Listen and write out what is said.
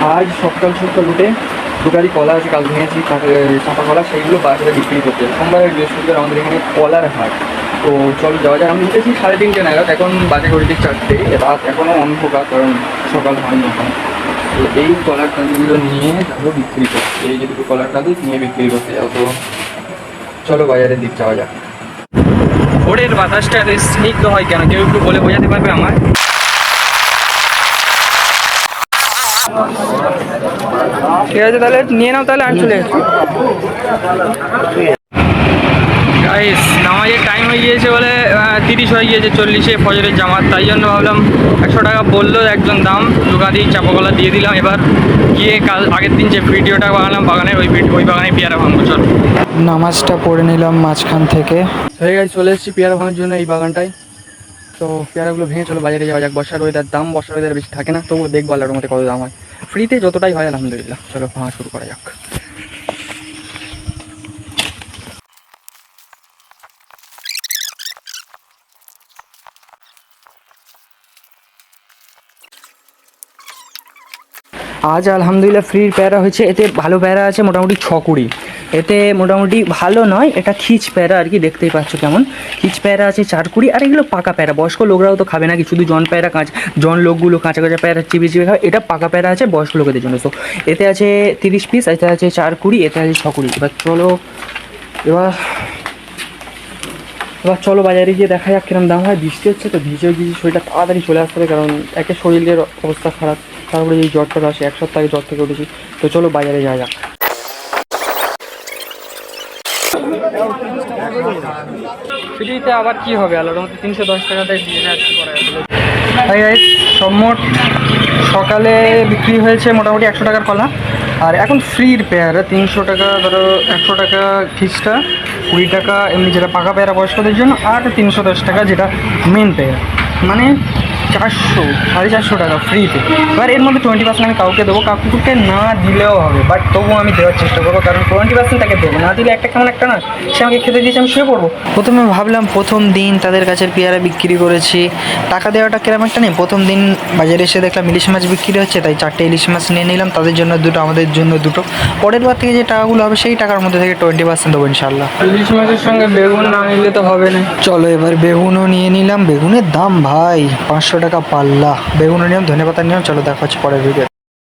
আজ সকাল সকাল উঠে দুটারি কলা আছে, কাল ভেঙেছি চাপা কলা, সেইগুলো বাজারে বিক্রি করতে। সোমবার বৃহস্পতিবার আমাদের এখানে কলার হাট। তো চল যাওয়া যায় আমি উঠেছি সাড়ে তিনটে নাগাদ, এখন বাজে ঘড়িতে চারটে। রাত এখনও অন্ধকার, কারণ সকাল হয়নি এখন। তো এই কলার কাঁদিগুলো নিয়ে যাব বিক্রি করতে। এই যে দুটো কলার কাঁদি নিয়ে বিক্রি করতে যাব। তো চলো বাজারের দিক যাওয়া যাক। ভোরের বাতাসটা স্নিগ্ধ হয় কেন? কেউ একটু বলে বোঝাতে পারবে আমার ঠিক আছে তাহলে নিয়ে নাও তাহলে আমি চলে গাইস নামাজের টাইম হয়ে গিয়েছে বলে তিরিশ হয়ে গিয়েছে চল্লিশে ফজরের জামাত। তাই জন্য ভাবলাম একশো টাকা বলল একজন দাম দোকা দিয়ে চাপাকলা দিয়ে দিলাম। এবার গিয়ে কাল আগের দিন যে ভিডিওটা বানালাম বাগানের ওই ভিড- ওই বাগানে পেয়ারা ভাঙবো চল। নামাজটা পড়ে নিলাম মাঝখান থেকে। হয়ে গেছে চলে এসেছি পেয়ারা ভাঙার জন্য এই বাগানটায়। তো পেয়ারাগুলো ভেঙে চলো বাজারে যাওয়া যাক। বর্ষার ওয়েদার দাম বর্ষার ওয়েদার বেশি থাকে না তবুও দেখব আল্লাহর মধ্যে কত দাম হয়। ফ্রিতে যতটাই হয় আলহামদুলিল্লাহ। চলো ভাঙা শুরু করা যাক। আজ আলহামদুলিল্লাহ ফ্রির প্যারা হয়েছে। এতে ভালো প্যারা আছে, মোটামুটি ছ কুড়ি। এতে মোটামুটি ভালো নয়, এটা খিচ প্যারা আর কি, দেখতেই পাচ্ছ কেমন। খিচ প্যারা আছে চার কুড়ি, আর এগুলো পাকা প্যারা। বয়স্ক লোকরাও তো খাবে নাকি? শুধু জন প্যারা কাঁচ, জন লোকগুলো কাঁচা কাঁচা প্যারা চিবি চিবি খাবে। এটা পাকা প্যারা আছে বয়স্ক লোকেদের জন্য। তো এতে আছে তিরিশ পিস এতে আছে চার কুড়ি, এতে আছে ছ কুড়ি। এবার চলো, এবার এবার চলো বাজারে গিয়ে দেখা যাক কিরম দাম হয়। বৃষ্টি হচ্ছে তো ভিজে ভিজে শরীরটা তাড়াতাড়ি চলে আসতে হবে, কারণ একে শরীরের অবস্থা খারাপ। তারপরে এই জ্বরটা আসে, এক সপ্তাহ জ্বর থেকে উঠেছি। তো চলো বাজারে যাওয়া যাক। ফ্রিতে আবার কি হবে? আলাদার মধ্যে তিনশো দশ টাকাতে দিয়ে সব সকালে বিক্রি হয়েছে মোটামুটি একশো টাকার কলা আর এখন ফ্রির পেয়ারা তিনশো টাকা, ধরো একশো টাকা খিচটা কুড়ি টাকা, এমনি যেটা পাকা পেয়ারা বয়স্কদের জন্য, আর তিনশো দশ টাকা যেটা মেন পেয়ারা মানে চারশো সাড়ে চারশো টাকা ফ্রিতে এবার এর মধ্যে টোয়েন্টি পার্সেন্ট আমি কাউকে দেবো কাকুকে না দিলেও হবে বাট তবুও আমি দেওয়ার চেষ্টা করব কারণ টোয়েন্টি পার্সেন্ট তাকে দেবো না দিলে একটা কেমন একটা না সে আমাকে খেতে দিয়েছে আমি শুয়ে পড়ব। প্রথমে ভাবলাম প্রথম দিন তাদের কাছে পেয়ারা বিক্রি করেছি টাকা দেওয়াটা কিরম একটা নেই প্রথম দিন বাজারে এসে দেখলাম ইলিশ মাছ বিক্রি হচ্ছে তাই চারটে ইলিশ মাছ নিয়ে নিলাম তাদের জন্য দুটো আমাদের জন্য দুটো। পরের বার থেকে যে টাকাগুলো হবে সেই টাকার মধ্যে থেকে টোয়েন্টি পার্সেন্ট দেবো ইনশাল্লাহ ইলিশ মাছের সঙ্গে বেগুন না নিলে তো হবে না। চলো এবার বেগুনও নিয়ে নিলাম বেগুনের দাম ভাই পাঁচশো টাকা পাল্লা। বেগুনের নিয়ম ধনে পাতা নিয়ম চলো দেখা হচ্ছে পরের ভিডিও